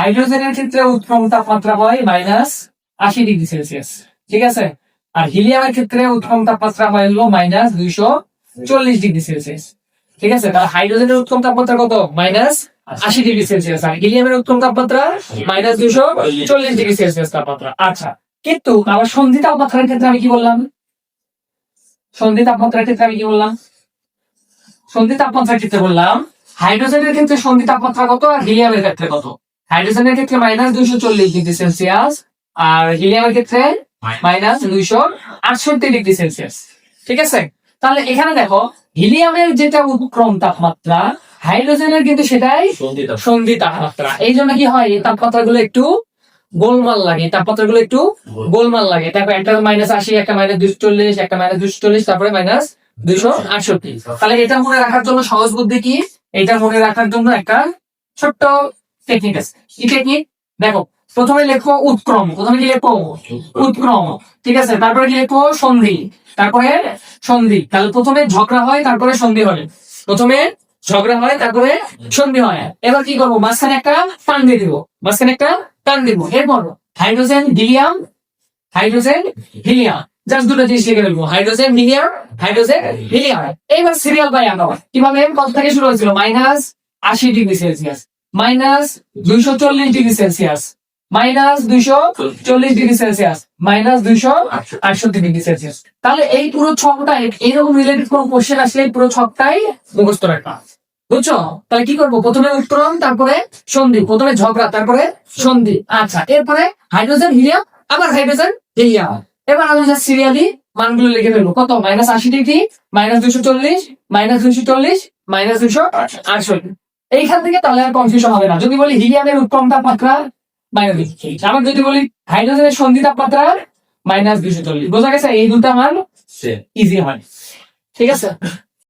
হাইড্রোজেনের ক্ষেত্রে উৎক্রম তাপমাত্রা হয় মাইনাস আশি ডিগ্রি সেলসিয়াস, ঠিক আছে? আর হিলিয়ামের ক্ষেত্রে উৎক্রম তাপমাত্রা হয় হলো মাইনাস দুইশো চল্লিশ ডিগ্রি সেলসিয়াস, ঠিক আছে? তাহলে হাইড্রোজেনের উৎক্রম তাপমাত্রা কত? মাইনাস আশি ডিগ্রি সেলসিয়াস, আর হিলিয়ামের উৎক্রম তাপমাত্রা মাইনাস দুইশো চল্লিশ ডিগ্রি সেলসিয়াস তাপমাত্রা। আচ্ছা কিন্তু আবার সন্ধি তাপমাত্রার ক্ষেত্রে আমি কি বললাম? সন্ধি তাপমাত্রার ক্ষেত্রে আমি কি বললাম? সন্ধি তাপমাত্রার ক্ষেত্রে বললাম, হাইড্রোজেনের ক্ষেত্রে সন্ধি তাপমাত্রা কত আর হিলিয়ামের ক্ষেত্রে কত? হাইড্রোজেনের ক্ষেত্রে মাইনাস দুইশো চল্লিশ ডিগ্রি সেলসিয়াস আর হিলিয়ামের ক্ষেত্রে মাইনাস দুইশো আটষট্টি ডিগ্রি সেলসিয়াস ঠিক আছে? তাহলে এখানে দেখো হিলিয়ামের যেটা উপক্রম তাপমাত্রা হাইড্রোজেনের কিন্তু সেটাই সন্ধি তাপমাত্রা। এই জন্য কি হয় এই তাপমাত্রাগুলো একটু গোলমাল লাগে এই তাপমাত্রাগুলো একটু গোলমাল লাগে। দেখো একটা মাইনাস আশি একটা মাইনাস দুশো চল্লিশ একটা মাইনাস দুশো চল্লিশ তারপরে মাইনাস দুশো আটষট্টি। তাহলে এটা মনে রাখার জন্য সহজ বুদ্ধি কি? এটা মনে রাখার জন্য একটা ছোট্ট টেকনিক আছে। কি টেকনিক দেখো প্রথমে লেখো উৎক্রম প্রথমে কি লেখো? উৎক্রম। ঠিক আছে? তারপরে কি লেখো? সন্ধি। তারপরে সন্ধি। তাহলে প্রথমে ঝগড়া হয় তারপরে সন্ধি হয়। প্রথমে ঝগড়া হয় তারপরে সন্ধি হয়। এবার কি করব? মাঝখানে একটা টান দিয়ে দিব। মাঝখানে একটা টান দিব। এরপর hydrogen helium hydrogen helium. Just দুটো জিনিস লিখে ফেলব। Hydrogen helium hydrogen helium. এইবার সিরিয়াল বাই আনো কীভাবে? কত থেকে শুরু হয়েছিল? মাইনাস আশি ডিগ্রি সেলসিয়াস। মাইনাস দুইশো চল্লিশ ডিগ্রি সেলসিয়াস। মাইনাস দুইশো চল্লিশ ডিগ্রি সেলসিয়াস। মাইনাস দুইশো আটষট্টি ডিগ্রি সেলসিয়াস। তাহলে এই পুরো ছকটা এইরকম রিলেটেড কোন কোশ্চেন আসলে পুরো ছকটাই মুখস্থ রাখা। বুঝছ? তাহলে কি করব? প্রথমে উত্তরণ, তারপরে সন্ধি। প্রথমে ঝগড়া, তারপরে সন্ধি। আচ্ছা এরপরে হাইড্রোজেন, হিলিয়াম, আবার হাইড্রোজেন, হিলিয়াম। এবার আমি সিরিয়ালি মানগুলো লিখে ফেলব। কত? মাইনাস আশি ডিগ্রি, মাইনাস দুশো চল্লিশ, মাইনাস দুশো চল্লিশ, মাইনাস দুশো আটষট্টি। এইখান থেকে তাহলে আর কনফিউশন হবে না। যদি বলি হিলিয়ামের উৎপম তাপমাত্রা মাইনাস আবার যদি বলি হাইড্রোজেনের সন্ধি তাপমাত্রা মাইনাস দুশো চল্লিশ বোঝা গেছে এই দুটা আমার ইজি হয়। ঠিক আছে?